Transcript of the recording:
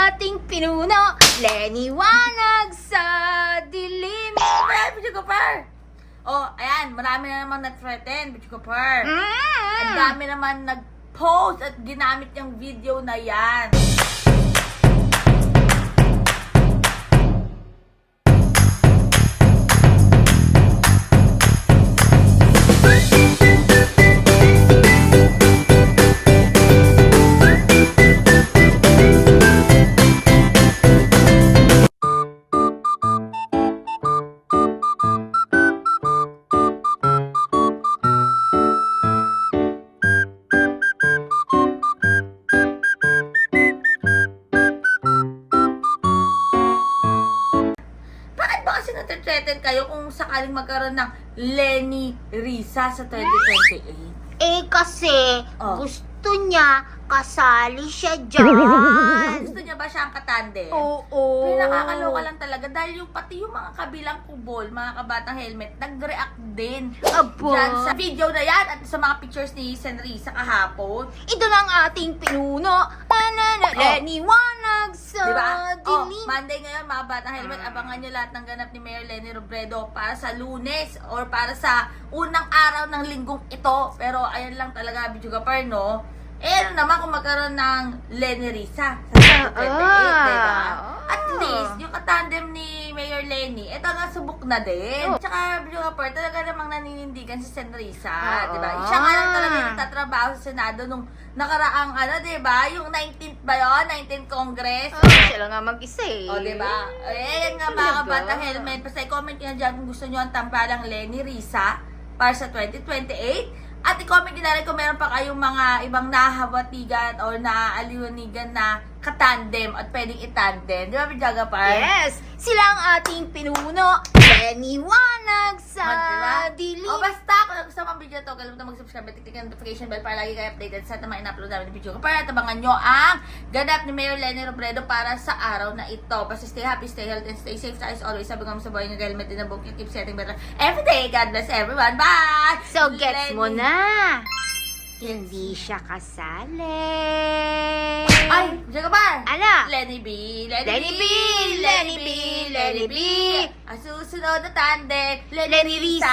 ating pinuno, Lenny Wanag sa dilim. Ay, Bitch Cooper! Oh, ayan, marami na naman nag-threaten, Bitch Cooper. Ang Mm. dami naman nag-post at ginamit yung video na yan. Nag-threaten kayo kung sakaling magkaroon ng Lenny Risa sa 2028? Eh kasi Oh. gusto niya kasali siya dyan. Gusto niya ba siyang katande? Oo. Pero nakakaloka lang talaga dahil yung pati yung mga kabilang kubol, mga kabatang helmet, nag-react din. Abo. Diyan sa video na yan at sa mga pictures ni Senrisa kahapon. Ito na ang ating pinuno. Na, na, na, Oh. Lenny Wanag sa Diba? Oh, dilim. Monday ngayon, mga batang helmet, abangan nyo lahat ng ganap ni Mayor Lenny Robredo para sa lunes or para sa unang araw ng linggong ito. Pero ayan lang talaga, Bichugapar, no? Eh, ano naman kung magkaroon ng Lenny Risa sa 2028, Ah. diba? At Ah. least, yung katandem ni Mayor Lenny, eto nga subok na din. Oh. Tsaka, Bichugapar, talaga namang naninindigan si Senrisa, Ah. diba? Siya nga lang talaga yung nagtatrabaho sa Senado nung nakaraang, ano, diba? Yung 19th ba yun? 19th Congress? Oh, siya lang nga mag-isa eh. O, di ba? Eh, yan nga mga Talaga? kabatang helmet. Basta i-comment nyo na dyan kung gusto nyo ang tampalang Lenny Risa para sa 2028. At i-comment nyo na rin kung meron pa kayong mga ibang nahawatigan or naaaliwanigan na katandem at pwedeng itandem. Di ba, Pijaga Par? Yes! Sila ang ating pinuno, Lenny Wanag sa Diba? dilim. O basta, kung gusto mo ang video to, kalimutan mag-subscribe at click ang notification bell para lagi kayo updated sa mga in-upload namin ng video. Para tabangan nyo ang ganap ni Mayor Lenny Robredo para sa araw na ito. Basta stay happy, stay healthy, and stay safe as always. Sabi ko sa buhay nyo, helmet din na book. Keep setting better every day. God bless everyone. Bye! So, gets mo Lenny. na. Hindi siya kasali. Ay, Diyan ka ba? Ano? Lenny B, Lenny, B, Lenny B, Lenny B. Ang susunod na tandem, Lenny Risa.